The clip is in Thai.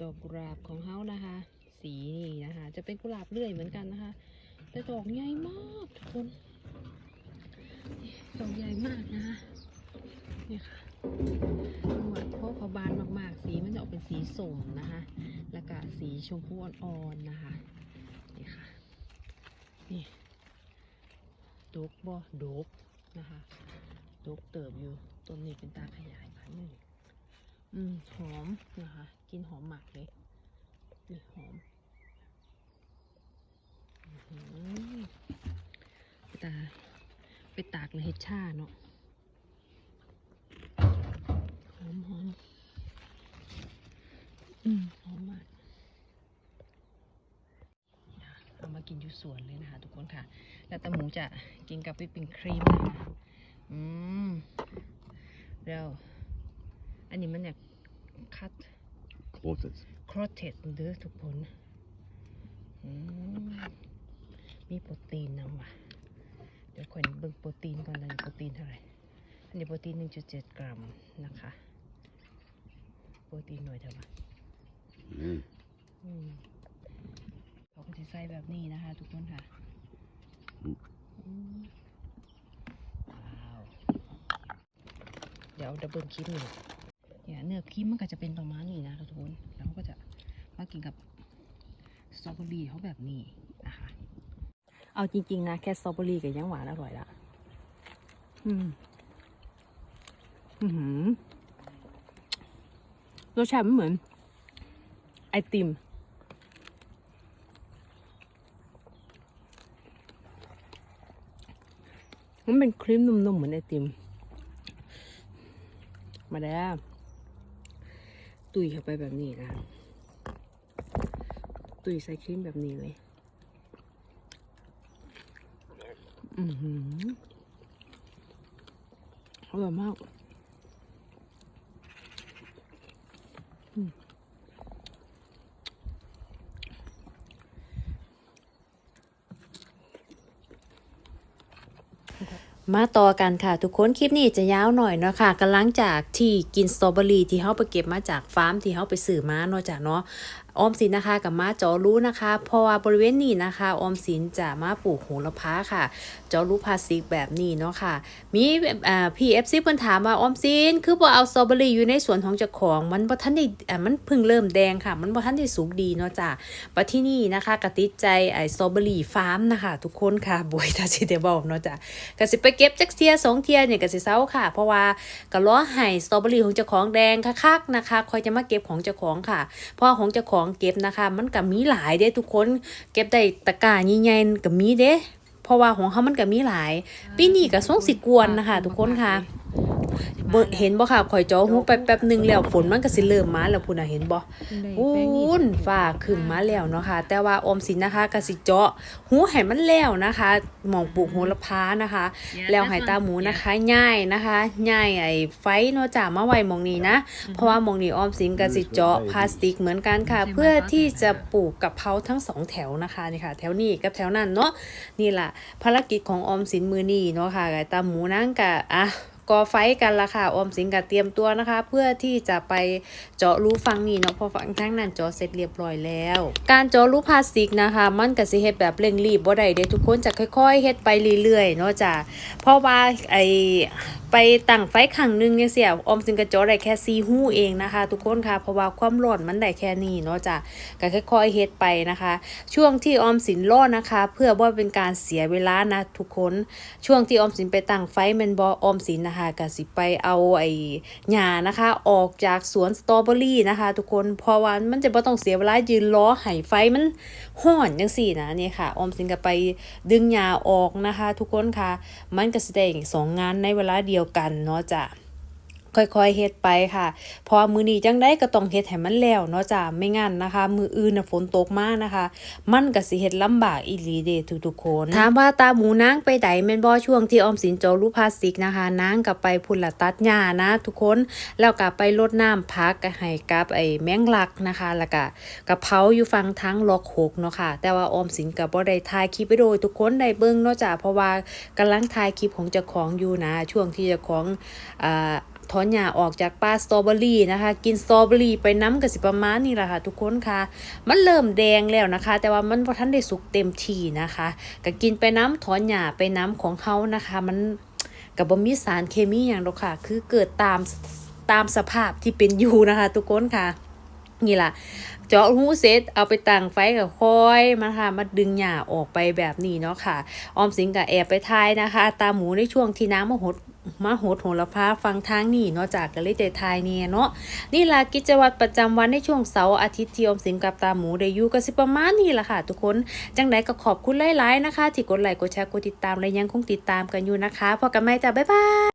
ดอกกุหลาบของเฮานะคะ สีนี่นะคะ จะเป็นกุหลาบเลื่อยเหมือนกันนะคะ แต่ดอกใหญ่มากทุกคนดอกใหญ่มากนะคะนี่ค่ะหวานเพราะเขาบานมากๆ สีมันจะออกเป็นสีส้มนะคะ แล้วก็สีชมพูอ่อนๆนะคะนี่ค่ะนี่ดกบ่ดกนะคะดกเติบอยู่ต้นนี้เป็นตาขยายพันธุ์อยู่ อืมหอมนะคะกินหอมหมักเลยนี่หอมไปตาไปตากเลยเฮ็ดชาเนาะหอมหอมอืมหอมมากเอามากินอยู่สวนเลยนะคะทุกคนค่ะ แล้วแต่หมูจะกินกับวิปปิ้งครีมนะคะ อืมแล้วอันนี้มันเนี่ย คัด Quarters. ครอเทสเด้อทุกคนอืมมีโปรตีนนำว่ะ เดี๋ยวคอยเบิ่งโปรตีนก่อนนะโปรตีนเท่าไหร่ อันนี้โปรตีน 1.7 กรัมนะคะ โปรตีนหน่อยเท่าไหร่ Mm. อืมเขาก็จะใส่แบบนี้นะคะ ทุกคนค่ะอืมอืมว้าว เดี๋ยวดับเบิลคลิปหนึ่ง เนี่ยเนื้อครีมมันก็จะเป็นประมาณนี้นะทุกคนแล้วเขาก็จะมากินกับสตรอเบอรี่เขาแบบนี้นะคะเอาจริง ๆ นะแค่สตรอเบอรี่กับยังหวานอร่อยละอืมอือหือรสชาติมันเหมือน ไอติม มันเป็นครีมนุ่มๆเหมือนไอติม มาแล้ว ตุยเข้าไปแบบนี้นะ ตุยใส่ครีมแบบนี้เลย อือหืออร่อยมาก มาต่อกันค่ะ ทุกคนคลิปนี้จะยาวหน่อยเนาะค่ะกำลังจากที่กินสตรอเบอรี่ที่เขาไปเก็บมาจากฟาร์มที่เขาไปสื่อมาเนาะจ้ะเนาะออมสินนะคะกับมาจอรู้นะคะ เพราะว่าบริเวณนี้นะคะออมสินจะมาปลูกโหระพาค่ะ จอรู้พลาสติกแบบนี้เนาะค่ะ มีอ่าพี่เอฟซีเพิ่นถามว่าออมสินคือบ่เอาสตรอเบอรี่อยู่ในสวนของเจ้าของ มันบ่ทันได้อ่ามันเพิ่งเริ่มแดงค่ะ มันบ่ทันได้สุกดีเนาะจ้ะปที่นี่นะคะกติดใจไอ้สตรอเบอรี่ฟาร์มนะคะ ทุกคนค่ะบวยถ้าสิได้บอกเนาะจ้ะก็สิไปเก็บจักเทียสองเทียเนี่ยก็สิเซาค่ะ เพราะว่าก็ล้อไห้สตรอเบอรี่ของเจ้าของแดงคักๆนะคะคอยจะมาเก็บของเจ้าของค่ะเพราะว่าของเจ้าของเก็บนะคะ มันก็มีหลายเด้ทุกคนเก็บได้ตะกร้าใหญ่ๆก็มีเด้เพราะว่าของเขามันก็มีหลายปีนี้ก็ส่งสิกวนนะคะ ทุกคนค่ะ เบิ่งเห็นบ่ค่ะข่อยจ้อหูไปแป๊บหนึงแล้วฝนมันก็สิเริ่มมาแล้วพุ่นน่ะเห็นบ่อูนฝ่าขึ้นมาแล้วเนาะค่ะ แต่ว่าออมสินนะคะกสิเจาะหูให้มันแล้วนะคะหมองปลูกโหระพานะคะ แล้วให้ตาหมูนะคะย่ายนะคะย่ายไอ้ไฟเนาะจ้ามาไว้หมองนี้นะ เพราะว่าหมองนี้ออมสินกสิเจาะพลาสติกเหมือนกันค่ะ เพื่อที่จะปลูกกะเพราทั้งสองแถวนะคะนี่ค่ะ แถวนี้กับแถวนั้นเนาะนี่ล่ะภารกิจของออมสินมือนี้เนาะค่ะไอ้ตาหมูนั่งกะอะ ก่อไฟกันละค่ะออมสินกะเตรียมตัวนะคะ เพื่อที่จะไปเจาะรูฟังนี่เนาะพอฟังทั้งนั้นเจาะเสร็จเรียบร้อยแล้ว การเจาะรูพลาสติกนะคะ มันก็สิเฮ็ดแบบเร่งรีบบ่ได้เด้ทุกคนจะค่อย ๆเฮ็ดไปเรื่อยๆเนาะจ้ะเพราะว่าไอ ไปตั้งไฟครั้งหนึงจังซี่ออมสินก็เจาะได้แค่4หู้เองนะคะ ทุกคนค่ะเพราะว่าความร้อนมันได้แค่นี้เนาะจ้ะก็ค่อยๆเฮ็ดไปนะคะ ช่วงที่ออมสินรอดนะคะ เพื่อบ่เป็นการเสียเวลานะทุกคนช่วงที่ออมสินไปตั้งไฟแมนบ่ออมสินนะคะก็สิไปเอาไอ้หญ้านะคะ ออกจากสวนสตรอเบอรี่นะคะ ทุกคนเพราะว่ามันจะบ่ต้องเสียเวลายืนรอให้ไฟมันห้อนจังซี่นะนี่ค่ะออมสินก็ไปดึงหญ้าออกนะคะ ทุกคนค่ะ มันก็แสด้สองงานในเวลาเดียวกันเนาะจะ ค่อยๆเฮ็ดไปค่ะ พอมือนี้จังได้ก็ต้องเฮ็ดให้มันแล้วเนาะจ้ะไม่งั้นนะคะ มืออื่นน่ะฝนตกมากนะคะ มันก็สิเฮ็ดลำบากอีหลีเดะทุกๆคนถามว่าตาหมูนางไปไดแม่นบ่ช่วงที่ออมสินเจารูพลาสติกนะคะนางก็ไปพุ่นละตัดหญ้านะ ทุกคนแล้วก็ไปรดน้ำพักให้กับไอ้แมงลักนะคะ แล้วก็กะเพราอยู่ฟังทั้งล็อกหกเนาะค่ะ แต่ว่าออมสินก็บ่ได้ถ่ายคลิปไปโดยทุกคนได้เบิ่งเนาะจ้ะเพราะว่ากำลังถ่ายคลิปของเจ้าของอยู่นะ ช่วงที่เจ้าของอ่า ถอนหญ้าออกจากป่าสตรอเบอรี่นะคะ กินสตรอเบอรี่ไปน้ำก็สิประมาณนี้แหละค่ะทุกคนค่ะ มันเริ่มแดงแล้วนะคะ แต่ว่ามันบ่ทันได้สุกเต็มที่นะคะก็กินไปน้ำถอนหญ้าไปน้ำของเขานะคะ มันกับบ่มีสารเคมีอย่างหรอกค่ะ คือเกิดตามตามสภาพที่เป็นอยู่นะคะ ทุกคนค่ะนี่ล่ะเจาะหูเสร็จเอาไปตั้งไฟกับคอยมาค่ะมาดึงหญ้าออกไปแบบนี้เนาะค่ะ ออมสิงกับแอบไปทายนะคะ ตาหมูในช่วงที่น้ำมหด มาหดโหระพาฟังทางนี่เนาะจากกะเลยใจทายเนี่ยเนาะนี่ละกิจวัตรประจำวันในช่วงเสาร์อาทิตย์ที่อมสิงกับตาหมูได้อยู่ก็สิประมาณนี้ละค่ะ ทุกคนจังไดก็ขอบคุณหลายๆนะคะ ที่กดไลค์กดแชร์กดติดตามและยังคงติดตามกันอยู่นะคะพอกันไหมจ้ะบ๊ายบาย